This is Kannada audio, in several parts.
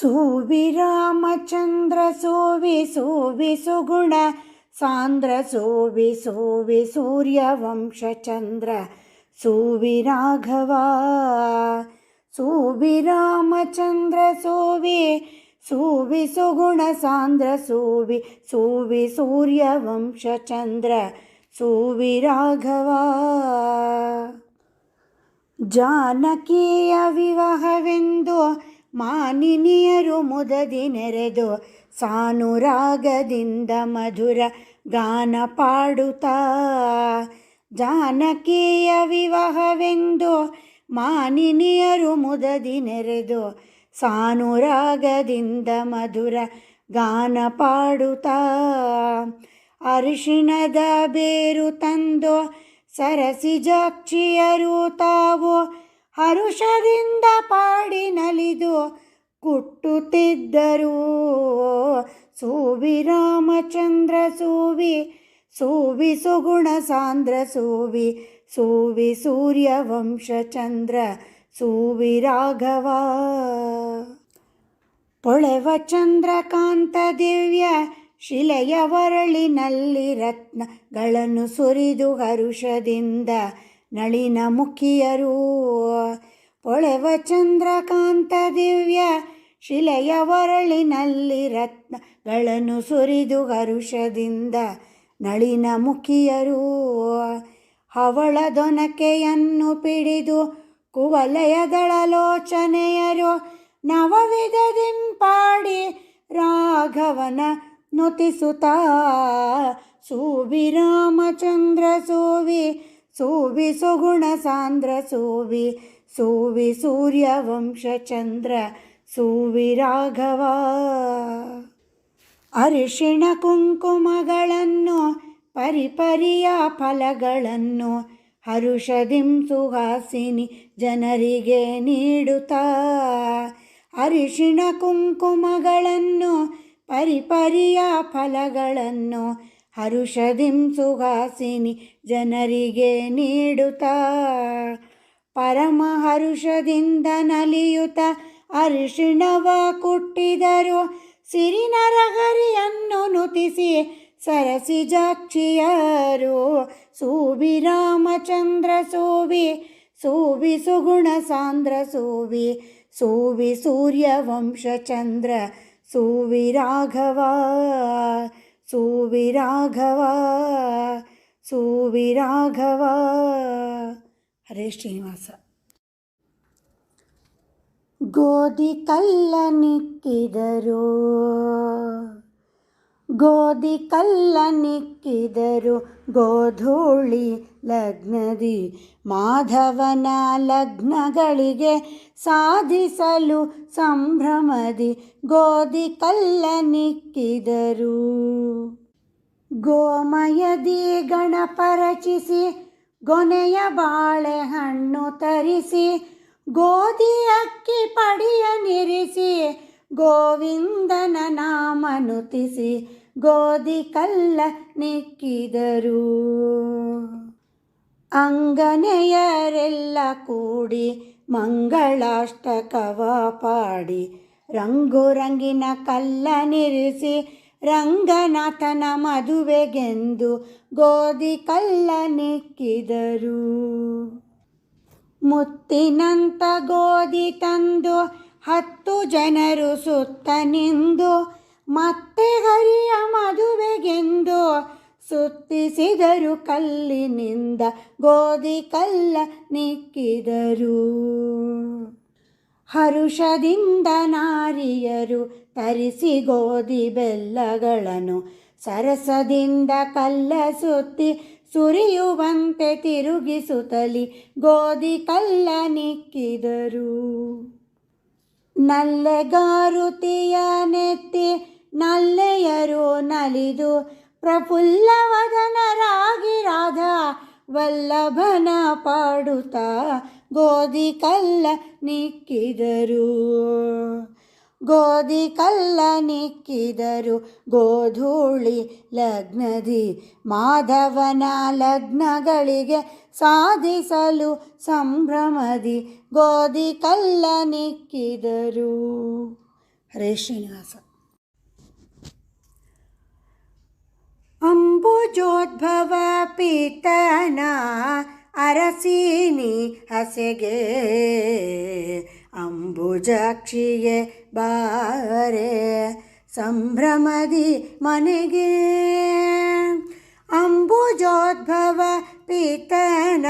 सुविरामचन्द्र सो वि सुवि सुगुण सान्द्र सोभि सोवि सूर्यवंशचन्द्र सुविघवा सुभिरामचन्द्र सोभि सुवि सुगुण सान्द्र सोभि सूवि सूर्यवंशचन्द्र सुविघवा जनकीयविवाहवेन्दो ಮಾನಿನಿಯರು ಮುದದಿ ನೆರೆದು ಸಾನುರಾಗದಿಂದ ಮಧುರ ಗಾನ ಪಾಡುತ್ತಾ. ಜಾನಕಿಯ ವಿವಾಹವೆಂದು ಮಾನಿನಿಯರು ಮುದದಿ ನೆರೆದು ಸಾನುರಾಗದಿಂದ ಮಧುರ ಗಾನ ಪಾಡುತ್ತಾ. ಅರಿಶಿಣದ ಬೇರು ತಂದು ಸರಸಿಜಾಕ್ಷಿಯರು ತಾವು ಹರುಷದಿಂದ ಪಾಡಿ ನಲಿದು ಕುಟ್ಟುತ್ತಿದ್ದರು ಸೂವಿ ರಾಮಚಂದ್ರ, ಸೂವಿ ಸೂವಿ ಸುಗುಣ ಸಾಂದ್ರ, ಸೂವಿ ಸೂವಿ ಸೂರ್ಯವಂಶ ಚಂದ್ರ, ಸೂವಿ ರಾಘವ. ಪೊಳೆವ ಚಂದ್ರಕಾಂತ ದಿವ್ಯ, ಶಿಲೆಯ ವರಳಿನಲ್ಲಿ ರತ್ನಗಳನ್ನು ಸುರಿದು ಹರುಷದಿಂದ ನಳಿನ ಮುಖಿಯರು. ಪೊಳೆವ ಚಂದ್ರಕಾಂತ ದಿವ್ಯ ಶಿಲೆಯ ರತ್ನಗಳನ್ನು ಸುರಿದು ಹರುಷದಿಂದ ನಳಿನ ಮುಖಿಯರು ಹವಳದೊನಕೆಯನ್ನು ಪಿಡಿದು ಕುವಲಯದಳಲೋಚನೆಯರು ನವವಿಧದಿಂಪಾಡಿ ರಾಘವನ ನುತಿಸುತ್ತ ಸೂವಿ ರಾಮಚಂದ್ರ ಸೂವಿ ಸೂವಿ ಸುಗುಣ ಸಾಂದ್ರ ಸೂವಿ ಸೂವಿ ಸೂರ್ಯವಂಶ ಚಂದ್ರ ಸೂವಿ ಅರಿಶಿಣ ಕುಂಕುಮಗಳನ್ನು, ಪರಿಪರಿಯ ಫಲಗಳನ್ನು, ಹರುಷದಿಂ ಸುಹಾಸಿನಿ ಜನರಿಗೆ ನೀಡುತ್ತಾ. ಅರಿಶಿಣ ಕುಂಕುಮಗಳನ್ನು, ಪರಿಪರಿಯ ಫಲಗಳನ್ನು, ಹರುಷದಿಂ ಸುಹಾಸಿನಿ ಜನರಿಗೆ ನೀಡುತ್ತಾ. ಪರಮ ಹರುಷದಿಂದ ನಲಿಯುತ್ತ ಅರಿಶಿಣವ ಕುಟ್ಟಿದರು. ಸಿರಿನರಹರಿಯನ್ನು ನುತಿಸಿ ಸರಸಿಜಾಕ್ಷಿಯರು ಸೂಬಿ ರಾಮಚಂದ್ರ ಸೂವಿ ಸೂಬಿ ಸುಗುಣ ಸಾಂದ್ರ ಸೂವಿ ಸೂವಿ ಸೂರ್ಯ ಚಂದ್ರ ಸೂವಿ ರಾಘವ ಸೂವಿ ರಾಘವ ಸೂವಿ ರಾಘವ. ಹರೇ ಶ್ರೀನಿವಾಸ. ಗೋಧಿ ಕಲ್ಲ ನಿಕ್ಕಿದರು. ಗೋಧಿ ಕಲ್ಲ ನಿಕ್ಕಿದರು. ಗೋಧೂಳಿ ಲಗ್ನದಿ ಮಾಧವನ ಲಗ್ನಗಳಿಗೆ ಸಾಧಿಸಲು ಸಂಭ್ರಮದಿ ಗೋಧಿ ಕಲ್ಲ ನಿಕ್ಕಿದರು. ಗೋಮಯದಿ ಗಣಪರಚಿಸಿ, ಗೊನೆಯ ಬಾಳೆಹಣ್ಣು ತರಿಸಿ ಗೋಧಿ ಅಕ್ಕಿ ಪಡಿಯ ನಿರಿಸಿ, ಗೋವಿಂದನ ನಾಮನುತಿಸಿ ಗೋಧಿ ಕಲ್ಲ ನಿಕ್ಕಿದರು. ಅಂಗನೆಯರೆಲ್ಲ ಕೂಡಿ ಮಂಗಳಾಷ್ಟಕವ ಪಾಡಿ ರಂಗು ರಂಗಿನ ಕಲ್ಲ ನಿರಿಸಿ, ರಂಗನಾಥನ ಮದುವೆಗೆಂದು ಗೋಧಿ ಕಲ್ಲ ನಿಕ್ಕಿದರು. ಮುತ್ತಿನಂತ ಗೋಧಿ ತಂದು ಹತ್ತು ಜನರು ಸುತ್ತ ನಿಂದು, ಮತ್ತೆ ಹರಿಯ ಮದುವೆಗೆಂದು ಸುತ್ತಿಸಿದರು ಕಲ್ಲಿನಿಂದ ಗೋಧಿ ಕಲ್ಲ ನಿಕ್ಕಿದರು. ಹರುಷದಿಂದ ನಾರಿಯರು ತರಿಸಿ ಗೋಧಿ ಬೆಲ್ಲಗಳನ್ನು, ಸರಸದಿಂದ ಕಲ್ಲ ಸುತ್ತಿ ಸುರಿಯುವಂತೆ ತಿರುಗಿಸುತ್ತಲಿ, ಗೋಧಿ ಕಲ್ಲ ನಿಕ್ಕಿದರು. ನಲ್ಲೆಗಾರುತಿಯ ನೆತ್ತಿ ನಲ್ಲೆಯರು ನಲಿದು ಪ್ರಫುಲ್ಲವದನರಾಗಿ ರಾಧ ವಲ್ಲಭನ ಪಾಡುತ್ತ, ಗೋಧಿ ಕಲ್ಲ ನಿಕ್ಕಿದರು. ಗೋಧಿ ಕಲ್ಲ ನಿಕ್ಕಿದರು, ಗೋಧೂಳಿ ಲಗ್ನದಿ ಮಾಧವನ ಲಗ್ನಗಳಿಗೆ ಸಾಧಿಸಲು ಸಂಭ್ರಮದಿ ಗೋಧಿ ಕಲ್ಲ ನಿಕ್ಕಿದರು. ಹರೇ ಶ್ರೀನಿವಾಸ. ಅಂಬುಜೋದ್ಭವ ಪೀತನ ಅರಸೀನಿ ಹಸೆಗೆ ಅಂಬುಜಾಕ್ಷಿಯೇ ಬಾರೆ ಸಂಭ್ರಮದಿ ಮನೆಗೆ. ಅಂಬುಜೋದ್ಭವ ಪೀತನ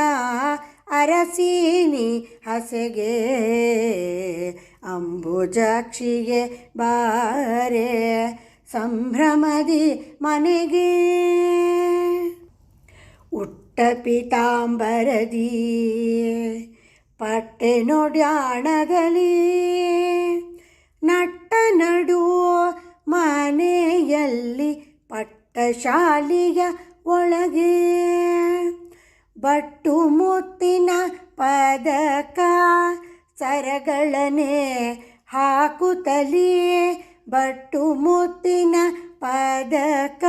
ಅರಸೀನಿ ಹಸೆಗೆ. ಅಂಬುಜಾಕ್ಷಿಗೆ ಬಾರೆ ಸಂಭ್ರಮದಿ ಮನೆಗೆ. ಉಟ್ಟ ಪೀತಾಂಬರದಿ. ಪಟ್ಟೆ ನೋಡ್ಯಾಣಗಲಿ ನಟ್ಟ ನಡು ಮನೆಯಲ್ಲಿ ಪಟ್ಟಶಾಲಿಯ ಒಳಗೆ. ಬಟ್ಟು ಮುತ್ತಿನ ಪದಕ ಸರಗಳನೆ ಹಾಕುತ್ತಲೇ. ಬಟ್ಟು ಮುತ್ತಿನ ಪದಕ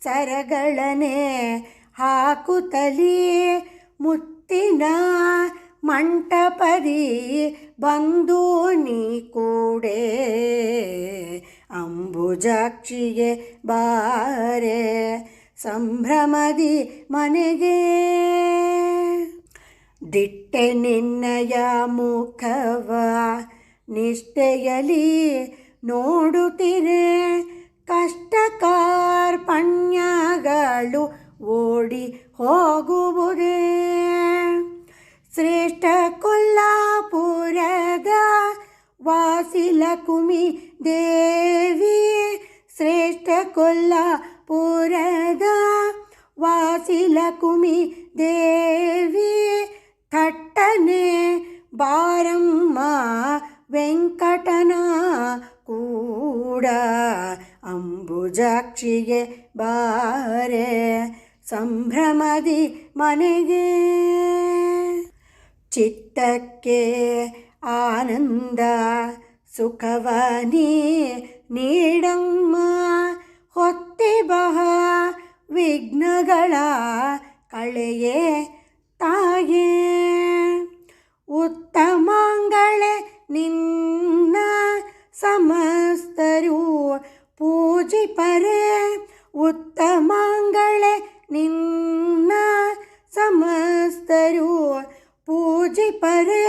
ಸರಗಳನೆ ಹಾಕುತ್ತಲೇ. ಮುತ್ತಿನ ಮಂಟಪದಿ ಬಂದು ನೀ ಕೂಡೆ ಅಂಬುಜಾಕ್ಷಿಗೆ ಬಾರೆ ಸಂಭ್ರಮದಿ ಮನೆಗೆ. ದಿಟ್ಟೆ ನಿನ್ನಯ ಮುಖವ ನಿಷ್ಠೆಯಲಿ ನೋಡುತ್ತಿರೆ ಶ್ರೇಷ್ಠ ಕೊಲ್ಲಾಪುರದ ವಾಸಿಲಕುಮಿ ದೇವಿ ಥಟ್ಟನೆ ಬಾರಮ್ಮ ವೆಂಕಟನ ಕೂಡ ಅಂಬುಜಾಕ್ಷಿಗೆ ಬಾರೆ ಸಂಭ್ರಮದಿ ಮನೆಗೆ ಚಿತ್ತಕ್ಕೆ ಆನಂದ ಸುಖವನಿ ನೀಡಮ್ಮ ಹೊತ್ತೆ ಬಹ ವಿಘ್ನಗಳ ಕಳೆಯೇ ತಾಯೇ. ಉತ್ತಮಾಂಗಳೆ ನಿನ್ನ ಸಮಸ್ತರು ಪೂಜಿಪರೆ ಉತ್ತಮಾಂಗಳೆ ನಿನ್ನ ಸಮಸ್ತರು ಪೂಜಿಪರೆ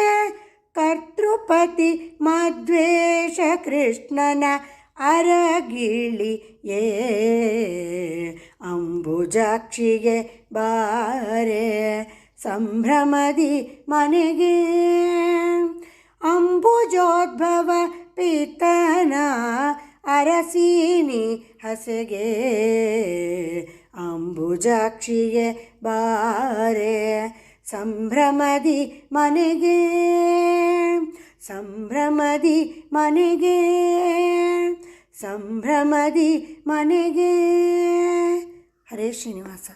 ಕರ್ತೃಪತಿ ಮದ್ವೇಷ ಕೃಷ್ಣನ ಅರಗಿಳಿಯೇ ಅಂಬುಜಾಕ್ಷಿಗೆ ಬಾರೆ ಸಂಭ್ರಮದಿ ಮನೆಗೆ ಅಂಬುಜೋದ್ಭವ ಪಿತನ ಅರಸೀನಿ ಹಸೆಗೆ ಅಂಬುಜಾಕ್ಷಿಗೆ ಬಾರೆ ಸಂಭ್ರಮದಿ ಮನೆಗೆ ಸಂಭ್ರಮದಿ ಮನೆಗೆ ಸಂಭ್ರಮದಿ ಮನೆಗೆ ಹರೇ ಶ್ರೀನಿವಾಸ